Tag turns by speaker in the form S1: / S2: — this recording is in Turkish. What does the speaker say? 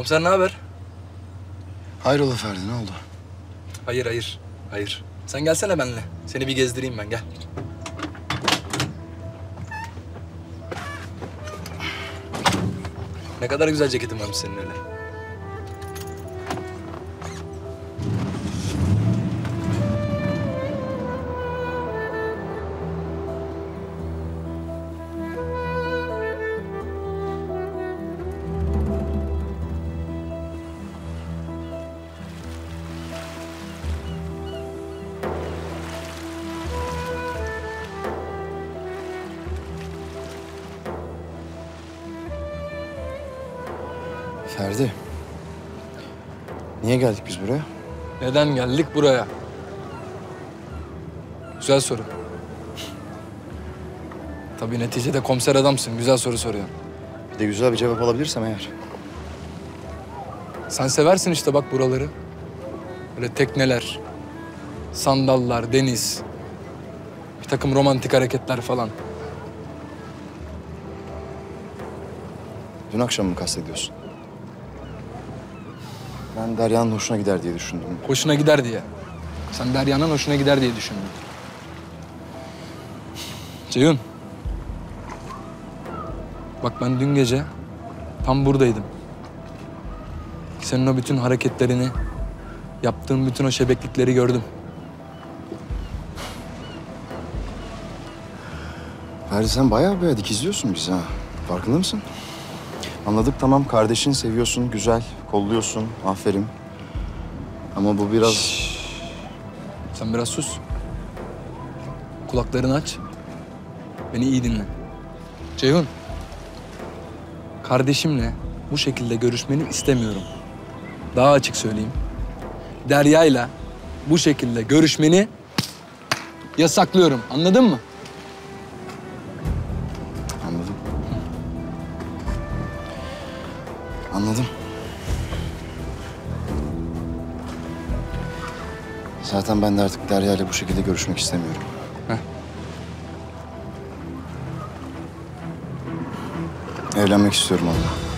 S1: Komiser ne haber?
S2: Hayrola Ferdi ne oldu?
S1: Hayır hayır. Hayır. Sen gelsene benimle. Seni bir gezdireyim ben gel. Ne kadar güzel ceketin varmış senin öyle.
S2: Ferdi. Niye geldik biz buraya?
S1: Neden geldik buraya? Güzel soru. Tabii neticede komiser adamsın. Güzel soru soruyorsun.
S2: Bir de güzel bir cevap alabilirsem eğer.
S1: Sen seversin işte bak buraları. Böyle tekneler, sandallar, deniz. Bir takım romantik hareketler falan.
S2: Dün akşam mı kastediyorsun? Ben Derya'nın hoşuna gider diye düşündüm.
S1: Hoşuna gider diye. Sen Derya'nın hoşuna gider diye düşündün. Ceyhun. Bak ben dün gece tam buradaydım. Senin o bütün hareketlerini, yaptığın bütün o şebeklikleri gördüm.
S2: Ferdi sen bayağı böyle dikizliyorsun bizi ha. Farkında mısın? Anladık tamam kardeşin seviyorsun, güzel, kolluyorsun, aferin. Ama bu biraz...
S1: Sen biraz sus. Kulaklarını aç. Beni iyi dinle. Ceyhun. Kardeşimle bu şekilde görüşmeni istemiyorum. Daha açık söyleyeyim. Derya'yla bu şekilde görüşmeni yasaklıyorum. Anladın mı?
S2: Anladım. Zaten ben de artık Derya ile bu şekilde görüşmek istemiyorum.
S1: Heh.
S2: Evlenmek istiyorum onunla.